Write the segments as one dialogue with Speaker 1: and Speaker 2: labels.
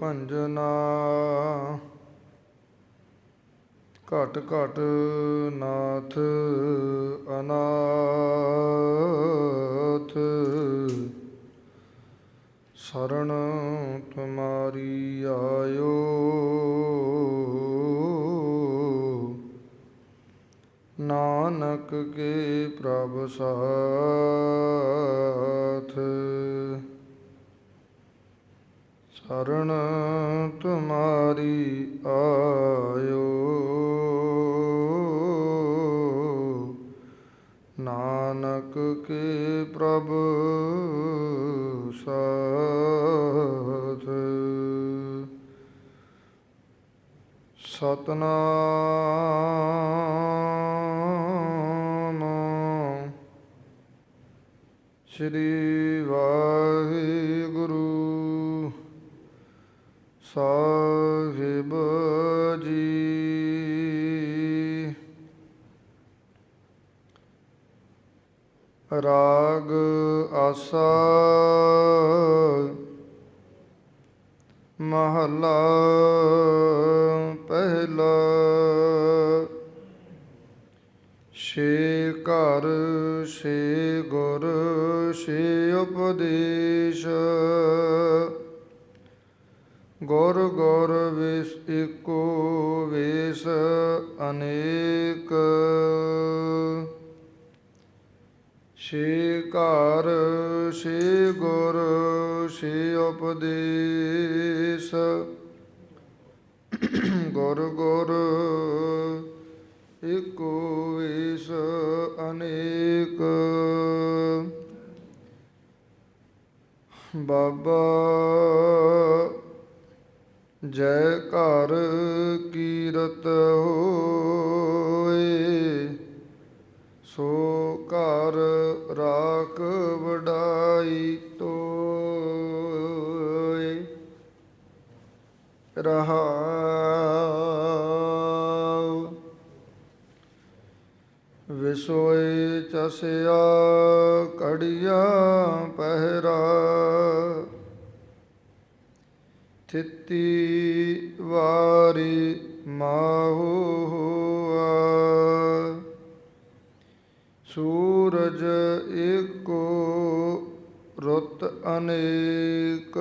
Speaker 1: ਭੰਜਨਾ। ਘਟ ਘਟ ਨਾਥ ਅਨਾਥ। ਸਰਣ ਤੁਮਾਰੀ ਆਇਓ। ਨਾਨਕ ਕੇ ਪ੍ਰਭ ਸਾਥ। ਸਰਣ ਤੁਮਾਰੀ ਆਇਓ। ਨਾਨਕ ਕੇ ਪ੍ਰਭ ਸਾਥ। ਸਤਨਾ ਮਹਲਾ ਪਹਿਲਾ। ਛੇ ਘਰ ਛੇ ਗੁਰ ਛੇ ਉਪਦੇਸ਼। ਗੁਰ ਗੁਰ ਵਿਸ ਏਕੋ ਵੇਸ ਅਨੇਕ। ਛੇ ਘਰ, ਛੇ ਗੁਰ, ਛੇ ਉਪਦੇਸ਼। ਗੁਰ ਗੁਰ ਏਕੋ ਵੇਸ ਅਨੇਕ। ਬਾਬਾ, ਜੈ ਘਰ ਕੀਰਤ ਹੋਏ, ਸੋ ਘਰ ਰਾਖ ਵਡਾਈ ਤੋਏ। ਰਹਾਉ। ਵਿਸੋਏ ਚਸਿਆ ਕੜੀਆ ਪਹਿਰਾ। ਥਿੱਤੀ ਵਾਰੀ ਮਾਹੂ ਸੂਰਜ ਏਕੋ ਰੁੱਤ ਅਨੇਕ।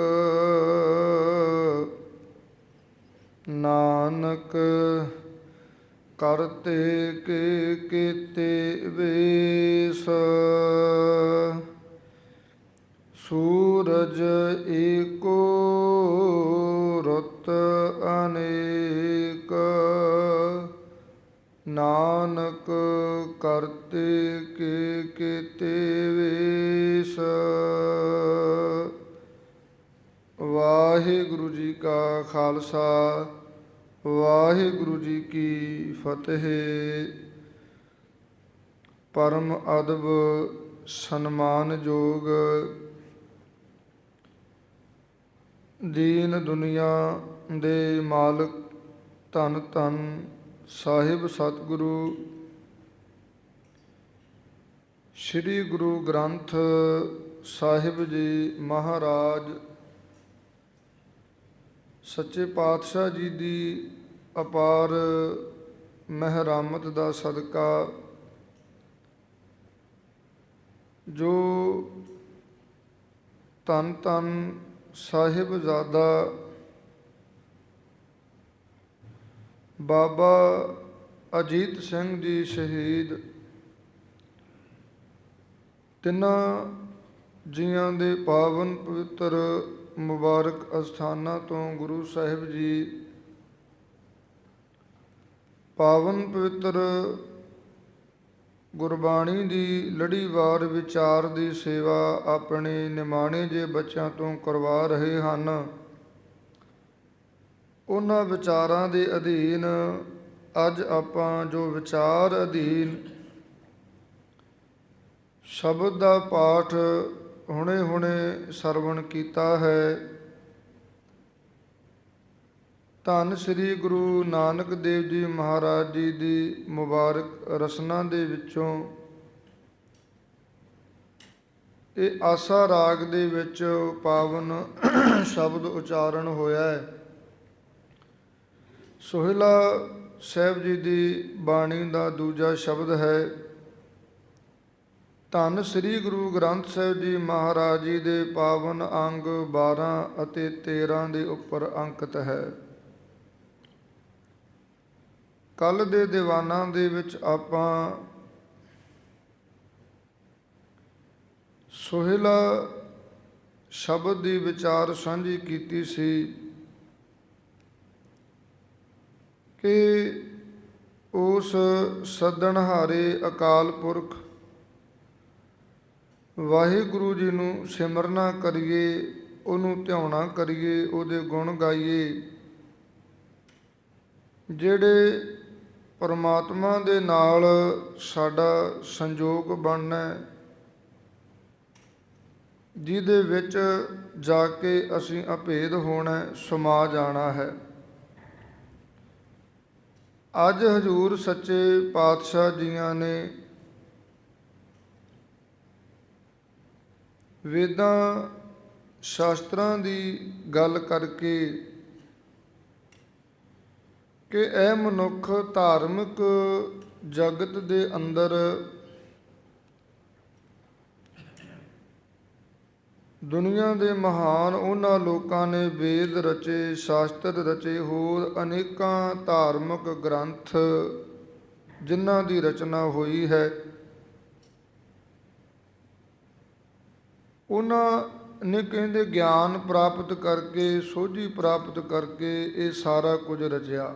Speaker 1: ਨਾਨਕ ਕਰਤੇ ਕੇ ਕੀਤੇ ਵੇਸ। ਸੂਰਜ ਏਕੋ ਰੁੱਤ ਅਨੇਕ। ਨਾਨਕ ਕਰਤੇ ਕੇ ਕੀਤੇ ਵੇਸ। ਵਾਹਿਗੁਰੂ ਜੀ ਕਾ ਖਾਲਸਾ, ਵਾਹਿਗੁਰੂ ਜੀ ਕੀ ਫਤਿਹ। ਪਰਮ ਅਦਬ ਸਨਮਾਨਯੋਗ ਦੀਨ ਦੁਨੀਆ ਦੇ ਮਾਲਕ ਧਨ ਧਨ ਸਾਹਿਬ ਸਤਿਗੁਰੂ, ਸ੍ਰੀ ਗੁਰੂ ਗ੍ਰੰਥ ਸਾਹਿਬ ਜੀ ਮਹਾਰਾਜ, ਸੱਚੇ ਪਾਤਸ਼ਾਹ ਜੀ ਦੀ ਅਪਾਰ ਮਹਿਰਾਮਤ ਦਾ ਸਦਕਾ, ਜੋ ਤਨ ਤਨ ਸਾਹਿਬਜ਼ਾਦਾ ਬਾਬਾ ਅਜੀਤ ਸਿੰਘ ਜੀ ਸ਼ਹੀਦ। ਤਿੰਨਾਂ ਜੀਆਂ ਦੇ ਪਾਵਨ ਪਵਿੱਤਰ ਮੁਬਾਰਕ ਅਸਥਾਨਾਂ ਤੋਂ ਗੁਰੂ ਸਾਹਿਬ ਜੀ ਪਾਵਨ ਪਵਿੱਤਰ ਗੁਰਬਾਣੀ ਦੀ ਲੜੀਵਾਰ ਵਿਚਾਰ ਦੀ ਸੇਵਾ ਆਪਣੇ ਨਿਮਾਣੇ ਜੇ ਬੱਚਿਆਂ ਤੋਂ ਕਰਵਾ ਰਹੇ ਹਨ। ਉਹਨਾਂ ਵਿਚਾਰਾਂ ਦੇ ਅਧੀਨ ਅੱਜ ਆਪਾਂ ਜੋ ਵਿਚਾਰ ਅਧੀਨ ਸ਼ਬਦ ਦਾ ਪਾਠ ਹੁਣੇ ਹੁਣੇ ਸਰਵਣ ਕੀਤਾ ਹੈ, ਧੰਨ ਸ੍ਰੀ ਗੁਰੂ ਨਾਨਕ ਦੇਵ ਜੀ ਮਹਾਰਾਜ ਜੀ ਦੀ ਮੁਬਾਰਕ ਰਸਨਾ ਦੇ ਵਿੱਚੋਂ ਇਹ ਆਸਾ ਰਾਗ ਦੇ ਵਿੱਚ ਪਾਵਨ ਸ਼ਬਦ ਉਚਾਰਨ ਹੋਇਆ ਹੈ। ਸੋਹਿਲਾ ਸਾਹਿਬ ਜੀ ਦੀ ਬਾਣੀ ਦਾ ਦੂਜਾ ਸ਼ਬਦ ਹੈ, ਧੰਨ ਸ੍ਰੀ ਗੁਰੂ ਗ੍ਰੰਥ ਸਾਹਿਬ ਜੀ ਮਹਾਰਾਜ ਜੀ ਦੇ ਪਾਵਨ ਅੰਗ 12 ਅਤੇ 13 ਦੇ ਉੱਪਰ ਅੰਕਿਤ ਹੈ। ਕੱਲ ਦੇ ਦੀਵਾਨਾਂ ਦੇ ਵਿੱਚ ਆਪਾਂ ਸੋਹਿਲਾ ਸ਼ਬਦ ਦੀ ਵਿਚਾਰ ਸਾਂਝੀ ਕੀਤੀ ਸੀ। ਕਿ ਉਸ ਸੱਦਣਹਾਰੇ ਅਕਾਲ ਪੁਰਖ ਵਾਹਿਗੁਰੂ ਜੀ ਨੂੰ ਸਿਮਰਨਾ ਕਰੀਏ ਉਹਨੂੰ ਧਿਆਉਣਾ ਕਰੀਏ ਉਹਦੇ ਗੁਣ ਗਾਈਏ। ਜਿਹੜੇ ਪਰਮਾਤਮਾ ਦੇ ਨਾਲ ਸਾਡਾ ਸੰਜੋਗ ਬਣਨਾ ਜਿਹਦੇ ਵਿੱਚ ਜਾ ਕੇ ਅਸੀਂ ਅਭੇਦ ਹੋਣਾ ਹੈ, ਸਮਾ ਜਾਣਾ ਹੈ। ਅੱਜ ਹਜੂਰ ਸੱਚੇ ਪਾਤਸ਼ਾਹ ਜੀਆਂ ਨੇ ਵੇਦਾਂ ਸ਼ਾਸਤਰਾਂ ਦੀ ਗੱਲ ਕਰਕੇ ਕਿ ਇਹ ਮਨੁੱਖ ਧਾਰਮਿਕ ਜਗਤ ਦੇ ਅੰਦਰ ਦੁਨੀਆ ਦੇ ਮਹਾਨ ਉਹਨਾਂ ਲੋਕਾਂ ਨੇ ਵੇਦ ਰਚੇ, ਸ਼ਾਸਤਰ ਰਚੇ ਹੋਰ ਅਨੇਕਾਂ ਧਾਰਮਿਕ ਗ੍ਰੰਥ ਜਿਨ੍ਹਾਂ ਦੀ ਰਚਨਾ ਹੋਈ ਹੈ। ਉਹਨਾਂ ਨੇ ਕਹਿੰਦੇ ਗਿਆਨ ਪ੍ਰਾਪਤ ਕਰਕੇ, ਸੋਝੀ ਪ੍ਰਾਪਤ ਕਰਕੇ ਇਹ ਸਾਰਾ ਕੁਝ ਰਚਿਆ।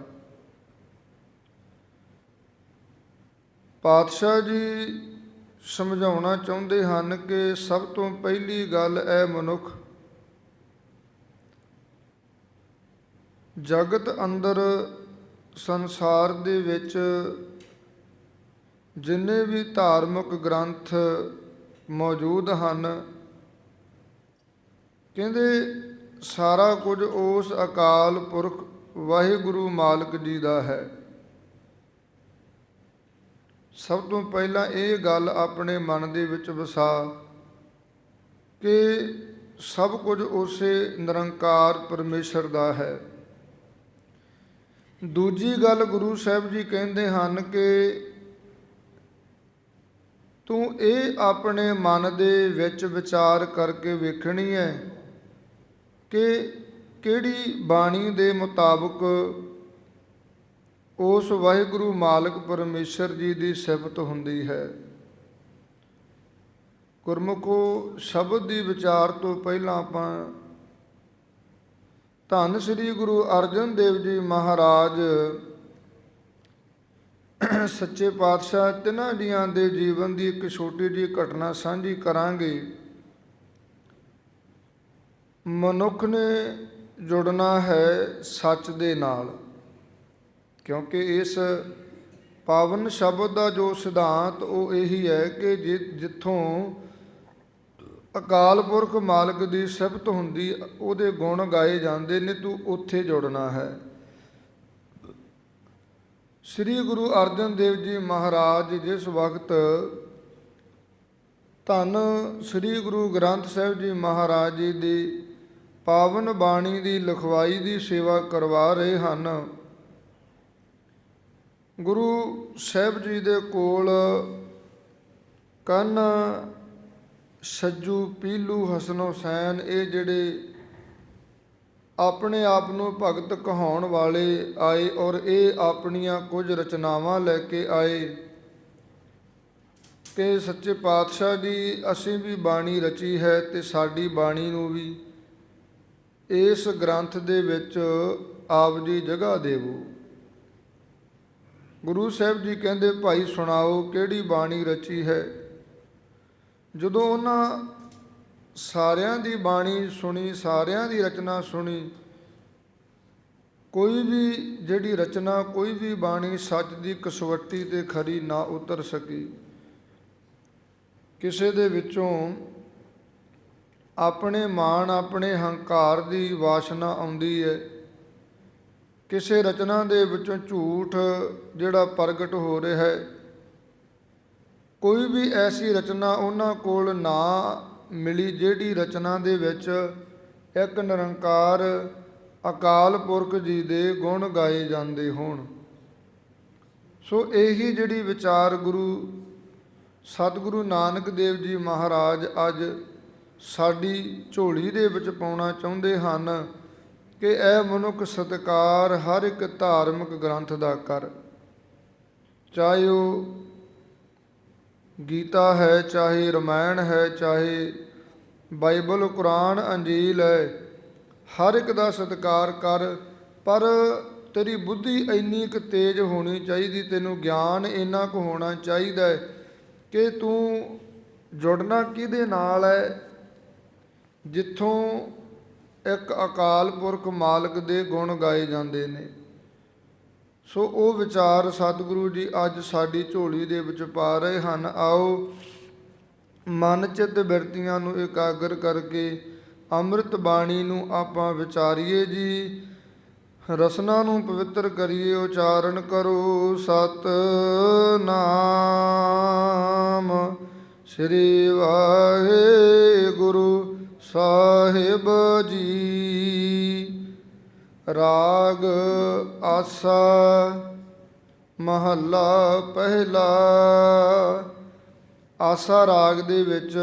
Speaker 1: ਪਾਤਸ਼ਾਹ ਜੀ ਸਮਝਾਉਣਾ ਚਾਹੁੰਦੇ ਹਨ ਕਿ ਸਭ ਤੋਂ ਪਹਿਲੀ ਗੱਲ ਇਹ ਮਨੁੱਖ ਜਗਤ ਅੰਦਰ ਸੰਸਾਰ ਦੇ ਵਿੱਚ ਜਿੰਨੇ ਵੀ ਧਾਰਮਿਕ ਗ੍ਰੰਥ ਮੌਜੂਦ ਹਨ, ਕਹਿੰਦੇ ਸਾਰਾ ਕੁਝ ਉਸ ਅਕਾਲ ਪੁਰਖ ਵਾਹਿਗੁਰੂ ਮਾਲਕ ਜੀ ਦਾ ਹੈ। ਸਭ ਤੋਂ ਪਹਿਲਾਂ ਇਹ ਗੱਲ ਆਪਣੇ ਮਨ ਦੇ ਵਿੱਚ ਵਸਾ ਕਿ ਸਭ ਕੁਝ ਉਸੇ ਨਿਰੰਕਾਰ ਪਰਮੇਸ਼ਰ ਦਾ ਹੈ। ਦੂਜੀ ਗੱਲ ਗੁਰੂ ਸਾਹਿਬ ਜੀ ਕਹਿੰਦੇ ਹਨ ਕਿ ਤੂੰ ਇਹ ਆਪਣੇ ਮਨ ਦੇ ਵਿੱਚ ਵਿਚਾਰ ਕਰਕੇ ਵੇਖਣੀ ਹੈ ਕਿ ਕਿਹੜੀ ਬਾਣੀ ਦੇ ਮੁਤਾਬਕ ਉਸ ਵਾਹਿਗੁਰੂ ਮਾਲਕ ਪਰਮੇਸ਼ਰ ਜੀ ਦੀ ਸਿਫਤ ਹੁੰਦੀ ਹੈ। ਗੁਰਮੁਖੋ, ਸ਼ਬਦ ਦੀ ਵਿਚਾਰ ਤੋਂ ਪਹਿਲਾਂ ਆਪਾਂ ਧੰਨ ਸ੍ਰੀ ਗੁਰੂ ਅਰਜਨ ਦੇਵ ਜੀ ਮਹਾਰਾਜ, ਸੱਚੇ ਪਾਤਸ਼ਾਹ ਤਿੰਨਾਂ ਜੀਆਂ ਦੇ ਜੀਵਨ ਦੀ ਇੱਕ ਛੋਟੀ ਜਿਹੀ ਘਟਨਾ ਸਾਂਝੀ ਕਰਾਂਗੇ। ਮਨੁੱਖ ਨੇ ਜੁੜਨਾ ਹੈ ਸੱਚ ਦੇ ਨਾਲ। ਕਿਉਂਕਿ ਇਸ ਪਾਵਨ ਸ਼ਬਦ ਦਾ ਜੋ ਸਿਧਾਂਤ ਉਹ ਇਹੀ ਹੈ ਕਿ ਜਿ- ਜਿੱਥੋਂ ਅਕਾਲ ਪੁਰਖ ਮਾਲਕ ਦੀ ਸਿਫਤ ਹੁੰਦੀ, ਉਹਦੇ ਗੁਣ ਗਾਏ ਜਾਂਦੇ ਨੇ, ਤੂੰ ਉੱਥੇ ਜੁੜਨਾ ਹੈ। ਸ੍ਰੀ ਗੁਰੂ ਅਰਜਨ ਦੇਵ ਜੀ ਮਹਾਰਾਜ ਜਿਸ ਵਕਤ ਧੰਨ ਸ੍ਰੀ ਗੁਰੂ ਗ੍ਰੰਥ ਸਾਹਿਬ ਜੀ ਮਹਾਰਾਜ ਜੀ ਦੀ ਪਾਵਨ ਬਾਣੀ ਦੀ ਲਿਖਵਾਈ ਦੀ ਸੇਵਾ ਕਰਵਾ ਰਹੇ ਹਨ ਗੁਰੂ ਸਾਹਿਬ ਜੀ ਦੇ ਕੋਲ ਕੰਨ ਸੱਜੂ ਪੀਲੂ ਹਸਨ ਹੁਸੈਨ, ਇਹ ਜਿਹੜੇ ਆਪਣੇ ਆਪ ਨੂੰ ਭਗਤ ਕਹਾਉਣ ਵਾਲੇ ਆਏ ਔਰ ਇਹ ਆਪਣੀਆਂ ਕੁਝ ਰਚਨਾਵਾਂ ਲੈ ਕੇ ਆਏ ਕਿ ਸੱਚੇ ਪਾਤਸ਼ਾਹ ਜੀ ਅਸੀਂ ਵੀ ਬਾਣੀ ਰਚੀ ਹੈ ਤੇ ਸਾਡੀ ਬਾਣੀ ਨੂੰ ਵੀ ਇਸ ਗ੍ਰੰਥ ਦੇ ਵਿੱਚ ਆਪ ਜੀ ਜਗ੍ਹਾ ਦੇਵੋ। ਗੁਰੂ ਸਾਹਿਬ ਜੀ ਕਹਿੰਦੇ, ਭਾਈ ਸੁਣਾਓ, ਕਿਹੜੀ ਬਾਣੀ ਰਚੀ ਹੈ? ਜਦੋਂ ਉਹਨਾਂ ਸਾਰਿਆਂ ਦੀ ਬਾਣੀ ਸੁਣੀ, ਸਾਰਿਆਂ ਦੀ ਰਚਨਾ ਸੁਣੀ, ਕੋਈ ਵੀ ਜਿਹੜੀ ਰਚਨਾ, ਕੋਈ ਵੀ ਬਾਣੀ ਸੱਚ ਦੀ ਕਸਵੱਟੀ ਤੇ ਖਰੀ ਨਾ ਉਤਰ ਸਕੀ। ਕਿਸੇ ਦੇ ਵਿੱਚੋਂ ਆਪਣੇ ਮਾਣ, ਆਪਣੇ ਹੰਕਾਰ ਦੀ ਵਾਸ਼ਨਾ ਆਉਂਦੀ ਹੈ। ਕਿਸੇ ਰਚਨਾ ਦੇ ਵਿੱਚੋਂ ਝੂਠ ਜਿਹੜਾ ਪ੍ਰਗਟ ਹੋ ਰਿਹਾ ਹੈ। ਕੋਈ ਵੀ ਐਸੀ ਰਚਨਾ ਉਹਨਾਂ ਕੋਲ ਨਾ ਮਿਲੀ ਜਿਹੜੀ ਰਚਨਾ ਦੇ ਵਿੱਚ ਇੱਕ ਨਿਰੰਕਾਰ ਅਕਾਲ ਪੁਰਖ ਜੀ ਦੇ ਗੁਣ ਗਾਏ ਜਾਂਦੇ ਹੋਣ। ਸੋ ਇਹੀ ਜਿਹੜੀ ਵਿਚਾਰ ਗੁਰੂ ਸਤਿਗੁਰੂ ਨਾਨਕ ਦੇਵ ਜੀ ਮਹਾਰਾਜ ਅੱਜ ਸਾਡੀ ਝੋਲੀ ਦੇ ਵਿੱਚ ਪਾਉਣਾ ਚਾਹੁੰਦੇ ਹਨ ਕਿ ਇਹ ਮਨੁੱਖ ਸਤਕਾਰ ਹਰ ਇੱਕ ਧਾਰਮਿਕ ਗ੍ਰੰਥ ਦਾ ਕਰ। ਚਾਹੇ ਉਹ ਗੀਤਾ ਹੈ, ਚਾਹੇ ਰਮਾਇਣ ਹੈ, ਚਾਹੇ ਬਾਈਬਲ, ਕੁਰਾਨ, ਅੰਜੀਲ ਹੈ, ਹਰ ਇੱਕ ਦਾ ਸਤਿਕਾਰ ਕਰ। ਪਰ ਤੇਰੀ ਬੁੱਧੀ ਇੰਨੀ ਕੁ ਤੇਜ਼ ਹੋਣੀ ਚਾਹੀਦੀ, ਤੈਨੂੰ ਗਿਆਨ ਇੰਨਾ ਕੁ ਹੋਣਾ ਚਾਹੀਦਾ ਹੈ ਕਿ ਤੂੰ ਜੁੜਨਾ ਕਿਹਦੇ ਨਾਲ ਹੈ? ਜਿੱਥੋਂ ਇੱਕ ਅਕਾਲ ਪੁਰਖ ਮਾਲਕ ਦੇ ਗੁਣ ਗਾਏ ਜਾਂਦੇ ਨੇ। ਸੋ ਉਹ ਵਿਚਾਰ ਸਤਿਗੁਰੂ ਜੀ ਅੱਜ ਸਾਡੀ ਝੋਲੀ ਦੇ ਵਿੱਚ ਪਾ ਰਹੇ ਹਨ। ਆਓ ਮਨ ਚਿੱਤ ਬਿਰਤੀਆਂ ਨੂੰ ਇਕਾਗਰ ਕਰਕੇ ਅੰਮ੍ਰਿਤ ਬਾਣੀ ਨੂੰ ਆਪਾਂ ਵਿਚਾਰੀਏ ਜੀ। ਰਸਨਾ ਨੂੰ ਪਵਿੱਤਰ ਕਰੀਏ, ਉਚਾਰਨ ਕਰੋ। ਸਤ ਨਾਮ ਸ੍ਰੀ ਵਾਹਿਗੁਰੂ। ਸਾਹਿਬ ਜੀ, ਰਾਗ ਆਸਾ, ਮਹੱਲਾ ਪਹਿਲਾ। ਆਸਾ ਰਾਗ ਦੇ ਵਿੱਚ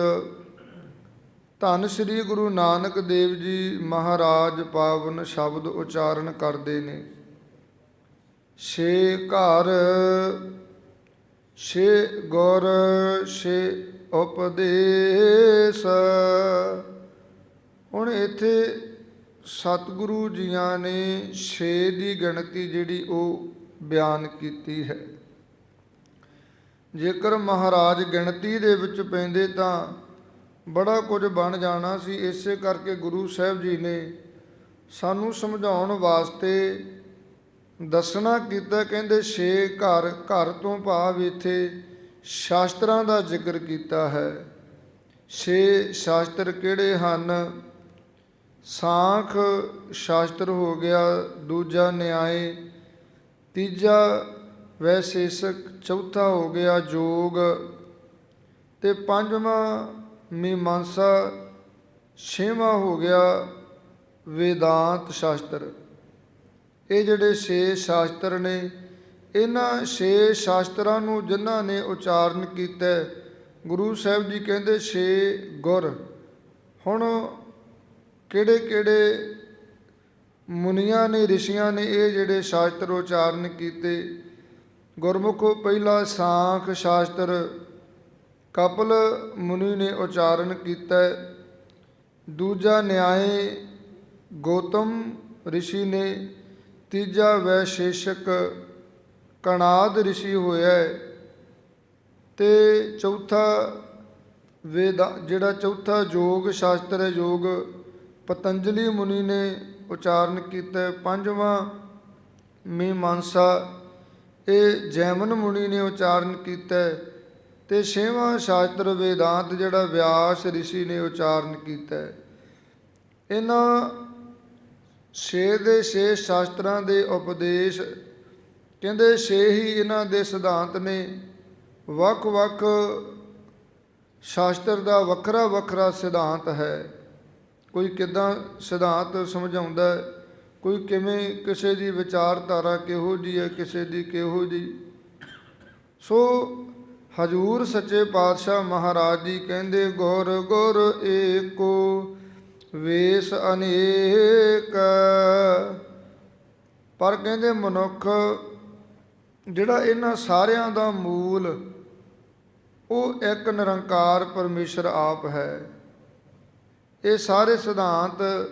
Speaker 1: ਧੰਨ ਸ੍ਰੀ ਗੁਰੂ ਨਾਨਕ ਦੇਵ ਜੀ ਮਹਾਰਾਜ ਪਾਵਨ ਸ਼ਬਦ ਉਚਾਰਨ ਕਰਦੇ ਨੇ। ਛੇ ਘਰ, ਛੇ ਗੁਰ, ਛੇ ਉਪਦੇਸ਼। ਹੁਣ ਇੱਥੇ ਸਤਿਗੁਰੂ ਜੀਆਂ ਨੇ ਛੇ ਦੀ ਗਿਣਤੀ ਜਿਹੜੀ ਉਹ ਬਿਆਨ ਕੀਤੀ ਹੈ। ਜੇਕਰ ਮਹਾਰਾਜ ਗਿਣਤੀ ਦੇ ਵਿੱਚ ਪੈਂਦੇ ਤਾਂ ਬੜਾ ਕੁਝ ਬਣ ਜਾਣਾ ਸੀ। ਇਸੇ ਕਰਕੇ ਗੁਰੂ ਸਾਹਿਬ ਜੀ ਨੇ ਸਾਨੂੰ ਸਮਝਾਉਣ ਵਾਸਤੇ ਦੱਸਣਾ ਕੀਤਾ। ਕਹਿੰਦੇ ਛੇ ਘਰ ਘਰ ਤੋਂ ਭਾਵ ਇੱਥੇ ਸ਼ਾਸਤਰਾਂ ਦਾ ਜ਼ਿਕਰ ਕੀਤਾ ਹੈ। ਛੇ ਸ਼ਾਸਤਰ ਕਿਹੜੇ ਹਨ? ਸਾਖ ਸ਼ਾਸਤਰ ਹੋ ਗਿਆ, ਦੂਜਾ ਨਿਆਏ, ਤੀਜਾ ਵੈਸ਼ੇਸ਼ਕ, ਚੌਥਾ ਹੋ ਗਿਆ ਜੋਗ, ਤੇ ਪੰਜਵਾਂ ਮੀਮਾਂਸਾ, ਛੇਵਾਂ ਹੋ ਗਿਆ ਵੇਦਾਂਤ ਸ਼ਾਸਤਰ। ਇਹ ਜਿਹੜੇ ਛੇ ਸ਼ਾਸਤਰ ਨੇ, ਇਹਨਾਂ ਛੇ ਸ਼ਾਸਤਰਾਂ ਨੂੰ ਜਿਨ੍ਹਾਂ ਨੇ ਉਚਾਰਨ ਕੀਤਾ, ਗੁਰੂ ਸਾਹਿਬ ਜੀ ਕਹਿੰਦੇ ਛੇ ਗੁਰ। ਹੁਣ ਕਿਹੜੇ ਕਿਹੜੇ ਮੁਨੀਆਂ ਨੇ ਰਿਸ਼ੀਆਂ ਨੇ ਇਹ ਜਿਹੜੇ ਸ਼ਾਸਤਰ ਉਚਾਰਨ ਕੀਤੇ ਗੁਰਮੁਖੋ ਪਹਿਲਾ ਸਾਖ ਸ਼ਾਸਤਰ ਕਪਲ ਮੁਨੀ ਨੇ ਉਚਾਰਨ ਕੀਤਾ ਹੈ। ਦੂਜਾ ਨਿਆਏ ਗੌਤਮ ઋષਿ ਨੇ ਤੀਜਾ ਵੈਸ਼ੇਸ਼ਕ ਕਣਾਦ ઋષਿ ਹੋਇਆ ਹੈ ਤੇ ਚੌਥਾ ਵੇਦ ਜਿਹੜਾ ਚੌਥਾ ਯੋਗ ਸ਼ਾਸਤਰ ਹੈ ਯੋਗ ਪਤੰਜਲੀ ਮੁਨੀ ਨੇ ਉਚਾਰਨ ਕੀਤਾ ਪੰਜਵਾਂ ਮੀਮਾਂਸਾ ਇਹ ਜੈਮਨ ਮੁਨੀ ਨੇ ਉਚਾਰਨ ਕੀਤਾ ਹੈ ਤੇ ਛੇਵਾਂ ਸ਼ਾਸਤਰ ਵੇਦਾਂਤ ਜਿਹੜਾ ਵਿਆਸ ઋષਿ ਨੇ ਉਚਾਰਨ ਕੀਤਾ। ਇਹਨਾਂ ਛੇ ਦੇ ਛੇ ਸ਼ਾਸਤਰਾਂ ਦੇ ਉਪਦੇਸ਼ ਕਹਿੰਦੇ ਛੇ ਹੀ ਇਹਨਾਂ ਦੇ ਸਿਧਾਂਤ ਨੇ। ਵੱਖ-ਵੱਖ ਸ਼ਾਸਤਰ ਦਾ ਵੱਖਰਾ ਵੱਖਰਾ ਸਿਧਾਂਤ ਹੈ। ਕੋਈ ਕਿਦਾਂ ਸਿਧਾਂਤ ਸਮਝਾਉਂਦਾ ਕੋਈ ਕਿਵੇਂ ਕਿਸੇ ਦੀ ਵਿਚਾਰਧਾਰਾ ਕਿਹੋ ਜੀ ਹੈ, ਕਿਸੇ ਦੀ ਕਿਹੋ ਜੀ? ਸੋ ਹਜੂਰ ਸੱਚੇ ਪਾਤਸ਼ਾਹ ਮਹਾਰਾਜ ਜੀ ਕਹਿੰਦੇ, ਗੁਰ ਗੁਰ ਏਕੋ, ਵੇਸ ਅਨੇਕ ਪਰ ਕਹਿੰਦੇ ਮਨੁੱਖ, ਜਿਹੜਾ ਇਹਨਾਂ ਸਾਰਿਆਂ ਦਾ ਮੂਲ, ਉਹ ਇੱਕ ਨਿਰੰਕਾਰ ਪਰਮੇਸ਼ਰ ਆਪ ਹੈ। ਇਹ ਸਾਰੇ ਸਿਧਾਂਤ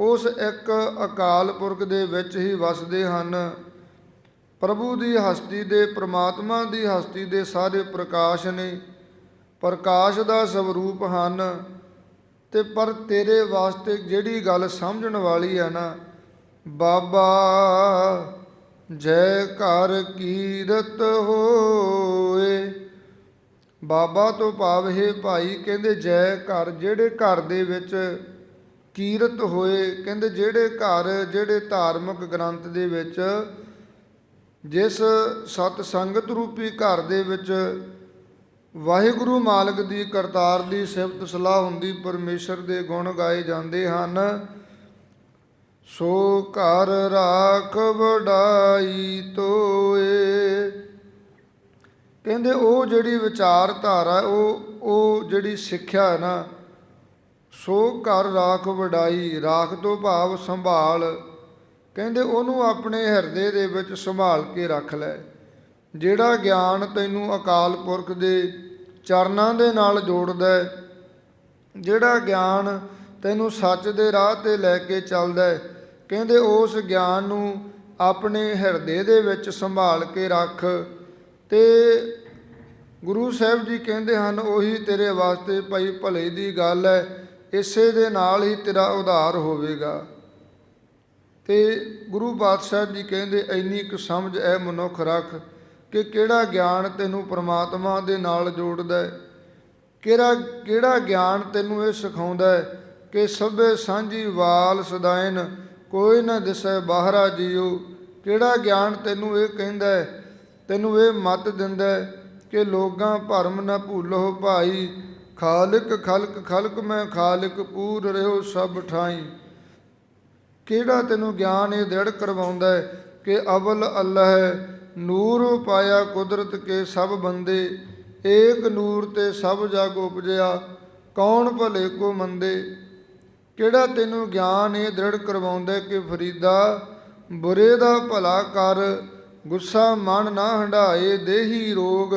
Speaker 1: ਉਸ ਇੱਕ ਅਕਾਲ ਪੁਰਖ ਦੇ ਵਿੱਚ ਹੀ ਵਸਦੇ ਹਨ। ਪ੍ਰਭੂ ਦੀ ਹਸਤੀ ਦੇ, ਪ੍ਰਮਾਤਮਾ ਦੀ ਹਸਤੀ ਦੇ ਸਾਰੇ ਪ੍ਰਕਾਸ਼ ਨੇ ਪ੍ਰਕਾਸ਼ ਦਾ ਸਵਰੂਪ ਹਨ। ਤੇ ਪਰ ਤੇਰੇ ਵਾਸਤੇ ਜਿਹੜੀ ਗੱਲ ਸਮਝਣ ਵਾਲੀ ਹੈ ਨਾ, ਬਾਬਾ ਜੈ ਘਰ ਕੀਰਤ ਹੋਏ। ਬਾਬਾ ਤੋਂ ਭਾਵ, ਹੈ ਭਾਈ, ਕਹਿੰਦੇ ਜੈ ਘਰ ਜਿਹੜੇ ਘਰ ਦੇ ਵਿੱਚ ਕੀਰਤ ਹੋਏ, ਕਹਿੰਦੇ ਜਿਹੜੇ ਘਰ ਜਿਹੜੇ ਧਾਰਮਿਕ ਗ੍ਰੰਥ ਦੇ ਵਿੱਚ ਜਿਸ ਸਤ ਸੰਗਤ ਰੂਪੀ ਘਰ ਦੇ ਵਿੱਚ ਵਾਹਿਗੁਰੂ ਮਾਲਕ ਦੀ ਕਰਤਾਰ ਦੀ ਸਿਫਤ ਸਲਾਹ ਹੁੰਦੀ, ਪਰਮੇਸ਼ਰ ਦੇ ਗੁਣ ਗਾਏ ਜਾਂਦੇ ਹਨ। ਸੋ ਘਰ ਰਾਖ ਵਡਾਈ ਤੋਏ ਕਹਿੰਦੇ ਉਹ ਜਿਹੜੀ ਵਿਚਾਰਧਾਰਾ, ਉਹ ਉਹ ਜਿਹੜੀ ਸਿੱਖਿਆ ਹੈ ਨਾ, ਸੋ ਘਰ ਰਾਖ ਵਡਾਈ, ਰਾਖ ਤੋਂ ਭਾਵ ਸੰਭਾਲ, ਕਹਿੰਦੇ ਉਹਨੂੰ ਆਪਣੇ ਹਿਰਦੇ ਦੇ ਵਿੱਚ ਸੰਭਾਲ ਕੇ ਰੱਖ ਲੈ। ਜਿਹੜਾ ਗਿਆਨ ਤੈਨੂੰ ਅਕਾਲ ਪੁਰਖ ਦੇ ਚਰਨਾਂ ਦੇ ਨਾਲ ਜੋੜਦਾ ਹੈ, ਜਿਹੜਾ ਗਿਆਨ ਤੈਨੂੰ ਸੱਚ ਦੇ ਰਾਹ ਤੇ ਲੈ ਕੇ ਚੱਲਦਾ ਹੈ, ਕਹਿੰਦੇ ਉਸ ਗਿਆਨ ਨੂੰ ਆਪਣੇ ਹਿਰਦੇ ਦੇ ਵਿੱਚ ਸੰਭਾਲ ਕੇ ਰੱਖ। ਤੇ ਗੁਰੂ ਸਾਹਿਬ ਜੀ ਕਹਿੰਦੇ ਹਨ, ਉਹੀ ਤੇਰੇ ਵਾਸਤੇ ਭਾਈ ਭਲੇ ਦੀ ਗੱਲ ਹੈ, ਇਸੇ ਦੇ ਨਾਲ ਹੀ ਤੇਰਾ ਉਧਾਰ ਹੋਵੇਗਾ। ਤੇ ਗੁਰੂ ਪਾਤਸ਼ਾਹ ਜੀ ਕਹਿੰਦੇ, ਇੰਨੀ ਕੁ ਸਮਝ ਐ ਮਨੁੱਖ ਰੱਖ ਕਿ ਕਿਹੜਾ ਗਿਆਨ ਤੈਨੂੰ ਪ੍ਰਮਾਤਮਾ ਦੇ ਨਾਲ ਜੋੜਦਾ ਹੈ? ਕਿਹੜਾ ਕਿਹੜਾ ਗਿਆਨ ਤੈਨੂੰ ਇਹ ਸਿਖਾਉਂਦਾ ਹੈ ਕਿ ਸਭੇ ਸਾਂਝੀ ਵਾਲ ਸਦਾਇਨ ਕੋਈ ਨਾ ਦਿਸੈ ਬਾਹਰਾ ਜੀਉ ਕਿਹੜਾ ਗਿਆਨ ਤੈਨੂੰ ਇਹ ਕਹਿੰਦਾ ਹੈ ਤੈਨੂੰ ਇਹ ਮਤ ਦਿੰਦਾ ਕਿ ਲੋਕਾਂ ਭਰਮ ਨਾ ਭੁੱਲੋ ਭਾਈ। ਖਾਲਕ, ਖਲਕ ਖਲਕ, ਮੈਂ ਖਾਲਕ, ਪੂਰ ਰਹਿਓ ਸਭ ਠਾਈ। ਕਿਹੜਾ ਤੈਨੂੰ ਗਿਆਨ ਇਹ ਦ੍ਰਿੜ ਕਰਵਾਉਂਦਾ ਹੈ ਕਿ ਅਵਲ ਅੱਲਾਹ ਨੂਰ ਪਾਇਆ ਕੁਦਰਤ ਕੇ ਸਭ ਬੰਦੇ। ਏਕ ਨੂਰ ਤੇ ਸਭ ਜਗ ਉਪਜਿਆ, ਕੌਣ ਭਲੇ ਕੋ ਮੰਦੇ? ਕਿਹੜਾ ਤੈਨੂੰ ਗਿਆਨ ਇਹ ਦ੍ਰਿੜ ਕਰਵਾਉਂਦਾ ਕਿ ਫਰੀਦਾ ਬੁਰੇ ਦਾ ਭਲਾ ਕਰ ਗੁੱਸਾ ਮਨ ਨਾ ਹੰਡਾਏ ਦੇਹੀ ਰੋਗ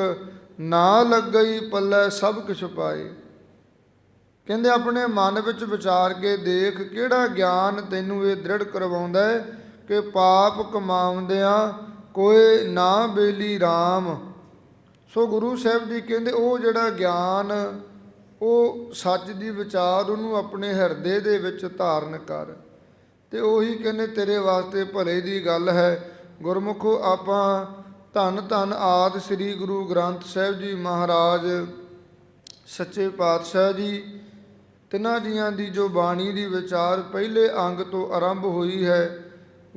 Speaker 1: ਨਾ ਲੱਗਈ ਪੱਲੇ ਸਭ ਕੁਛ ਪਾਏ। ਕਹਿੰਦੇ ਆਪਣੇ ਮਨ ਵਿੱਚ ਵਿਚਾਰ ਕੇ ਦੇਖ ਕਿਹੜਾ ਗਿਆਨ ਤੈਨੂੰ ਇਹ ਦ੍ਰਿੜ ਕਰਵਾਉਂਦਾ ਹੈ ਕਿ ਪਾਪ ਕਮਾਉਂਦਿਆਂ ਕੋਈ ਨਾ ਬੇਲੀ RAM ਸੋ ਗੁਰੂ ਸਾਹਿਬ ਜੀ ਕਹਿੰਦੇ ਉਹ ਜਿਹੜਾ ਗਿਆਨ, ਉਹ ਸੱਚ ਦੀ ਵਿਚਾਰ ਉਹਨੂੰ ਆਪਣੇ ਹਿਰਦੇ ਦੇ ਵਿੱਚ ਧਾਰਨ ਕਰ। ਤੇ ਉਹੀ ਕਹਿੰਦੇ ਤੇਰੇ ਵਾਸਤੇ ਭਲੇ ਦੀ ਗੱਲ ਹੈ ਗੁਰਮੁਖੋ ਆਪਾਂ ਧੰਨ ਧੰਨ ਆਦ ਸ੍ਰੀ ਗੁਰੂ ਗ੍ਰੰਥ ਸਾਹਿਬ ਜੀ ਮਹਾਰਾਜ, ਸੱਚੇ ਪਾਤਸ਼ਾਹ ਜੀ, ਤਿੰਨਾਂ ਜੀਆਂ ਦੀ ਜੋ ਬਾਣੀ ਦੀ ਵਿਚਾਰ ਪਹਿਲੇ ਅੰਗ ਤੋਂ ਆਰੰਭ ਹੋਈ ਹੈ,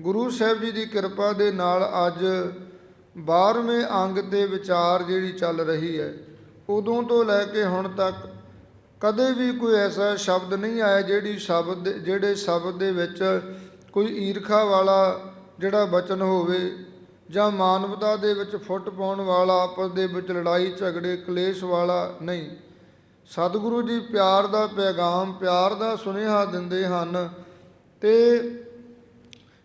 Speaker 1: ਗੁਰੂ ਸਾਹਿਬ ਜੀ ਦੀ ਕਿਰਪਾ ਦੇ ਨਾਲ ਅੱਜ 12ਵੇਂ ਅੰਗ ਤੇ ਵਿਚਾਰ ਜਿਹੜੀ ਚੱਲ ਰਹੀ ਹੈ, ਉਦੋਂ ਤੋਂ ਲੈ ਕੇ ਹੁਣ ਤੱਕ ਕਦੇ ਵੀ ਕੋਈ ਐਸਾ ਸ਼ਬਦ ਨਹੀਂ ਆਇਆ ਜਿਹੜੀ ਸ਼ਬਦ, ਜਿਹੜੇ ਸ਼ਬਦ ਦੇ ਵਿੱਚ ਕੋਈ ਈਰਖਾ ਵਾਲਾ ਜਿਹੜਾ ਬਚਨ ਹੋਵੇ ਜਾਂ ਮਾਨਵਤਾ ਦੇ ਵਿੱਚ ਫੁੱਟ ਪਾਉਣ ਵਾਲਾ, ਆਪਸ ਦੇ ਵਿੱਚ ਲੜਾਈ, ਝਗੜੇ, ਕਲੇਸ਼ ਵਾਲਾ ਨਹੀਂ। ਸਤਿਗੁਰੂ ਜੀ ਪਿਆਰ ਦਾ ਪੈਗਾਮ, ਪਿਆਰ ਦਾ ਸੁਨੇਹਾ ਦਿੰਦੇ ਹਨ ਤੇ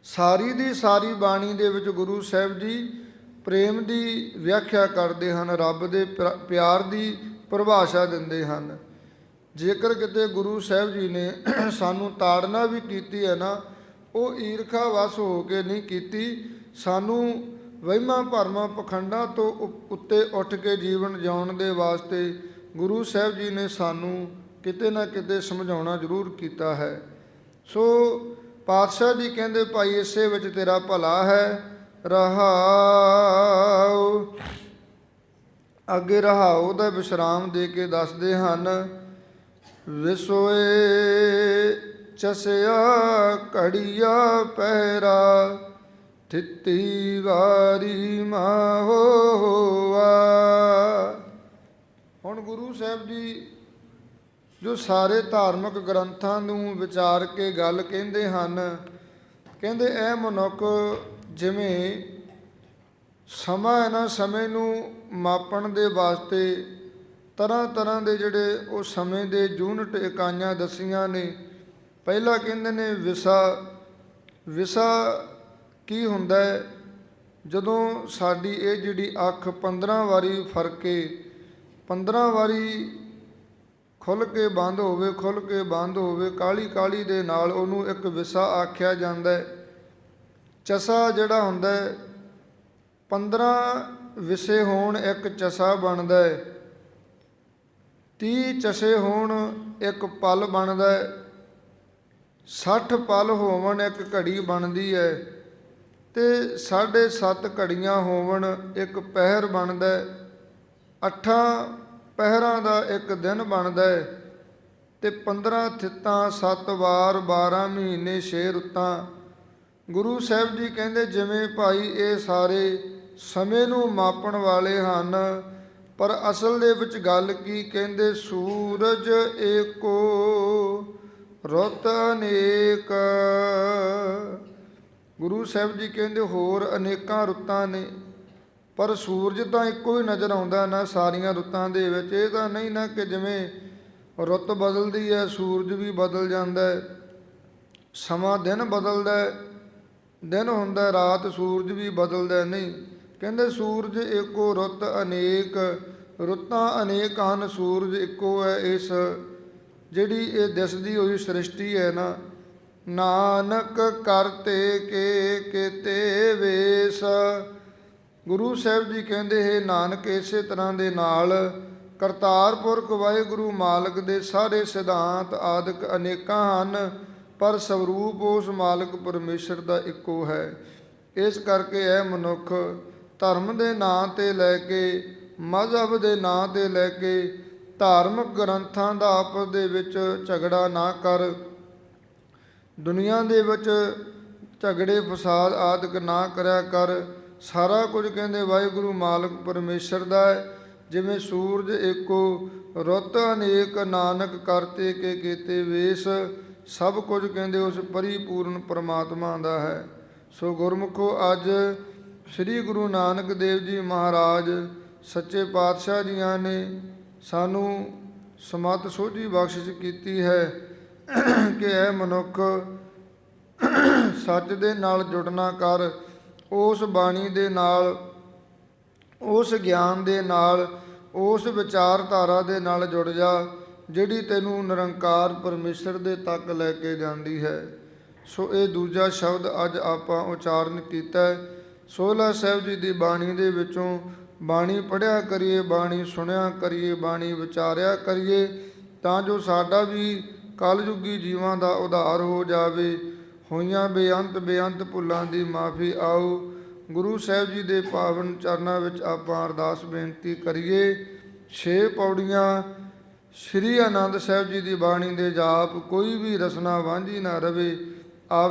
Speaker 1: ਸਾਰੀ ਦੀ ਸਾਰੀ ਬਾਣੀ ਦੇ ਵਿੱਚ ਗੁਰੂ ਸਾਹਿਬ ਜੀ ਪ੍ਰੇਮ ਦੀ ਵਿਆਖਿਆ ਕਰਦੇ ਹਨ, ਰੱਬ ਦੇ ਪਿਆ- ਪਿਆਰ ਦੀ ਪਰਿਭਾਸ਼ਾ ਦਿੰਦੇ ਹਨ। ਜੇਕਰ ਕਿਤੇ ਗੁਰੂ ਸਾਹਿਬ ਜੀ ਨੇ ਸਾਨੂੰ ਤਾੜਨਾ ਵੀ ਕੀਤੀ ਹੈ ਨਾ ਉਹ ਈਰਖਾ ਵਸ ਹੋ ਕੇ ਨਹੀਂ ਕੀਤੀ। ਸਾਨੂੰ ਵਹਿਮਾਂ ਭਰਮਾਂ ਪਖੰਡਾਂ ਤੋਂ ਉੱਤੇ ਉੱਠ ਕੇ ਜੀਵਨ ਜਿਉਣ ਦੇ ਵਾਸਤੇ ਗੁਰੂ ਸਾਹਿਬ ਜੀ ਨੇ ਸਾਨੂੰ ਕਿਤੇ ਨਾ ਕਿਤੇ ਸਮਝਾਉਣਾ ਜ਼ਰੂਰ ਕੀਤਾ ਹੈ। ਸੋ ਪਾਤਸ਼ਾਹ ਜੀ ਕਹਿੰਦੇ, ਭਾਈ, ਇਸੇ ਵਿੱਚ ਤੇਰਾ ਭਲਾ ਹੈ। ਰਹਾਉ ਅੱਗੇ ਰਹਾਉ ਦਾ ਵਿਸ਼ਰਾਮ ਦੇ ਕੇ ਦੱਸਦੇ ਹਨ, ਵਿਸੋਏ ਚਸਿਆ ਘੜੀਆ ਪਹਿਰਾ, ਥਿੱਤੀ ਵਾਰੀ ਮਾਹੋਆ ਹੁਣ ਗੁਰੂ ਸਾਹਿਬ ਜੀ, ਜੋ ਸਾਰੇ ਧਾਰਮਿਕ ਗ੍ਰੰਥਾਂ ਨੂੰ ਵਿਚਾਰ ਕੇ ਗੱਲ ਕਹਿੰਦੇ ਹਨ, ਕਹਿੰਦੇ ਇਹ ਮਨੁੱਖ ਜਿਵੇਂ ਸਮਾਂ ਇਹਨਾਂ ਸਮੇਂ ਨੂੰ ਮਾਪਣ ਦੇ ਵਾਸਤੇ ਤਰ੍ਹਾਂ ਤਰ੍ਹਾਂ ਦੇ ਜਿਹੜੇ ਉਹ ਸਮੇਂ ਦੇ ਯੂਨਿਟ ਇਕਾਈਆਂ ਦਸੀਆਂ ਨੇ ਪਹਿਲਾ ਕਹਿੰਦੇ ਨੇ ਵਿਸਾ ਵਿਸਾ ਕੀ ਹੁੰਦਾ ਹੈ? ਜਦੋਂ ਸਾਡੀ ਇਹ ਜਿਹੜੀ ਅੱਖ 15 ਵਾਰੀ ਫਰਕੇ 15 ਵਾਰੀ ਖੁੱਲ ਕੇ ਬੰਦ ਹੋਵੇ ਖੁੱਲ ਕੇ ਬੰਦ ਹੋਵੇ ਕਾਲੀ ਕਾਲੀ ਦੇ ਨਾਲ ਉਹਨੂੰ ਇੱਕ ਵਿਸਾ ਆਖਿਆ ਜਾਂਦਾ ਹੈ। ਚਸਾ ਜਿਹੜਾ ਹੁੰਦਾ ਹੈ 15 ਵਿਸੇ ਹੋਣ ਇੱਕ ਚਸਾ ਬਣਦਾ ਹੈ। 30 ਚਸੇ ਹੋਣ ਇੱਕ ਪਲ ਬਣਦਾ ਹੈ। 60 ਪਲ ਹੋਵਣ ਇੱਕ ਘੜੀ ਬਣਦੀ ਹੈ ਤੇ 7.5 ਘੜੀਆਂ ਹੋਵਣ ਇੱਕ ਪਹਿਰ ਬਣਦਾ। ਹੈ ਅੱਠਾਂ ਪਹਿਰਾਂ ਦਾ ਇੱਕ ਦਿਨ ਬਣਦਾ ਹੈ ਤੇ 15 ਥਿੱਤਾਂ 7 ਵਾਰ 12 ਮਹੀਨੇ 6 ਰੁੱਤਾਂ ਗੁਰੂ ਸਾਹਿਬ ਜੀ ਕਹਿੰਦੇ, ਜਿਵੇਂ ਭਾਈ ਇਹ ਸਾਰੇ ਸਮੇਂ ਨੂੰ ਮਾਪਣ ਵਾਲੇ ਹਨ, ਪਰ ਅਸਲ ਦੇ ਵਿੱਚ ਗੱਲ ਕੀ? ਕਹਿੰਦੇ, ਸੂਰਜ ਏਕੋ ਰੁੱਤ ਅਨੇਕ। ਗੁਰੂ ਸਾਹਿਬ ਜੀ ਕਹਿੰਦੇ, ਹੋਰ ਅਨੇਕਾਂ ਰੁੱਤਾਂ ਨੇ, ਪਰ ਸੂਰਜ ਤਾਂ ਇੱਕੋ ਹੀ ਨਜ਼ਰ ਆਉਂਦਾ ਨਾ ਸਾਰੀਆਂ ਰੁੱਤਾਂ ਦੇ ਵਿੱਚ। ਇਹ ਤਾਂ ਨਹੀਂ ਨਾ ਕਿ ਜਿਵੇਂ ਰੁੱਤ ਬਦਲਦੀ ਹੈ, ਸੂਰਜ ਵੀ ਬਦਲ ਜਾਂਦਾ ਹੈ, ਸਮਾਂ ਦਿਨ ਬਦਲਦਾ ਹੈ, ਦਿਨ ਹੁੰਦਾ ਰਾਤ ਸੂਰਜ ਵੀ ਬਦਲਦਾ ਨਹੀਂ, ਕਹਿੰਦੇ ਸੂਰਜ ਇੱਕੋ ਰੁੱਤ ਅਨੇਕ, ਰੁੱਤਾਂ ਅਨੇਕ ਹਨ, ਸੂਰਜ ਇੱਕੋ ਹੈ ਇਸ ਜਿਹੜੀ ਇਹ ਦਿਸਦੀ ਹੋਈ ਸ੍ਰਿਸ਼ਟੀ ਹੈ ਨਾ, ਨਾਨਕ ਕਰਤੇ ਕੇ ਕੀਤੇ ਵੇਸ। ਗੁਰੂ ਸਾਹਿਬ ਜੀ ਕਹਿੰਦੇ, ਹੈ ਨਾਨਕ, ਇਸੇ ਤਰ੍ਹਾਂ ਦੇ ਨਾਲ ਕਰਤਾਰਪੁਰ ਵਾਹਿਗੁਰੂ ਮਾਲਕ ਦੇ ਸਾਰੇ ਸਿਧਾਂਤ ਆਦਿਕ ਅਨੇਕਾਂ ਹਨ, ਪਰ ਸਵਰੂਪ ਉਸ ਮਾਲਕ ਪਰਮੇਸ਼ਰ ਦਾ ਇੱਕੋ ਹੈ। ਇਸ ਕਰਕੇ ਇਹ ਮਨੁੱਖ ਧਰਮ ਦੇ ਨਾਂ ਤੇ ਲੈ ਕੇ, ਮਜ਼ਹਬ ਦੇ ਨਾਂ ਤੇ ਲੈ ਕੇ ਧਾਰਮਿਕ ਗ੍ਰੰਥਾਂ ਦਾ ਆਪਸ ਦੇ ਵਿੱਚ ਝਗੜਾ ਨਾ ਕਰ। ਦੁਨੀਆ ਦੇ ਵਿੱਚ ਝਗੜੇ, ਫਸਾਦ ਆਦਿਕ ਨਾ ਕਰਿਆ ਕਰ। ਸਾਰਾ ਕੁਝ ਕਹਿੰਦੇ ਵਾਹਿਗੁਰੂ ਮਾਲਕ ਪਰਮੇਸ਼ਰ ਦਾ ਹੈ। ਜਿਵੇਂ ਸੂਰਜ ਏਕੋ ਰੁੱਤ ਅਨੇਕ ਨਾਨਕ ਕਰਤੇ ਕੇ ਕੀਤੇ ਵੇਸ, ਸਭ ਕੁਝ ਕਹਿੰਦੇ ਉਸ ਪਰਿਪੂਰਨ ਪਰਮਾਤਮਾ ਦਾ ਹੈ। ਸੋ ਗੁਰਮੁਖੋ, ਅੱਜ ਸ੍ਰੀ ਗੁਰੂ ਨਾਨਕ ਦੇਵ ਜੀ ਮਹਾਰਾਜ ਸੱਚੇ ਪਾਤਸ਼ਾਹ ਜੀਆਂ ਨੇ ਸਾਨੂੰ ਸਮਤ ਸੋਝੀ ਬਖਸ਼ਿਸ਼ ਕੀਤੀ ਹੈ ਕਿ ਇਹ ਮਨੁੱਖ ਸੱਚ ਦੇ ਨਾਲ ਜੁੜਨਾ ਕਰ, ਉਸ ਬਾਣੀ ਦੇ ਨਾਲ, ਉਸ ਗਿਆਨ ਦੇ ਨਾਲ, ਉਸ ਵਿਚਾਰਧਾਰਾ ਦੇ ਨਾਲ ਜੁੜ ਜਾ, ਜਿਹੜੀ ਤੈਨੂੰ ਨਿਰੰਕਾਰ ਪਰਮੇਸ਼ਰ ਦੇ ਤੱਕ ਲੈ ਕੇ ਜਾਂਦੀ ਹੈ। ਸੋ ਇਹ ਦੂਜਾ ਸ਼ਬਦ ਅੱਜ ਆਪਾਂ ਉਚਾਰਨ ਕੀਤਾ ਹੈ। ਸੋਹਲਾ ਸਾਹਿਬ ਜੀ ਦੀ ਬਾਣੀ ਦੇ ਵਿੱਚੋਂ ਬਾਣੀ ਪੜਿਆ ਕਰੀਏ, ਬਾਣੀ ਸੁਣਿਆ ਕਰੀਏ, ਬਾਣੀ ਵਿਚਾਰਿਆ ਕਰੀਏ, ਤਾਂ ਜੋ ਸਾਡਾ ਵੀ ਕਲਯੁਗੀ ਜੀਵਾਂ ਦਾ ਉਧਾਰ ਹੋ ਜਾਵੇ। ਹੋਈਆਂ ਬੇਅੰਤ ਬੇਅੰਤ ਭੁੱਲਾਂ ਦੀ ਮਾਫੀ ਆਓ। ਗੁਰੂ ਸਾਹਿਬ ਜੀ ਦੇ ਪਾਵਨ ਚਰਨਾਂ ਵਿੱਚ ਆਪਾਂ ਅਰਦਾਸ ਬੇਨਤੀ ਕਰੀਏ। ਛੇ ਪੌੜੀਆਂ, ਸ਼੍ਰੀ ਆਨੰਦ ਸਾਹਿਬ ਜੀ ਦੀ ਬਾਣੀ ਦੇ ਜਾਪ, ਕੋਈ ਵੀ ਰਸਨਾ ਵਾਂਝੀ ਨਾ ਰਵੇ। ਆਪ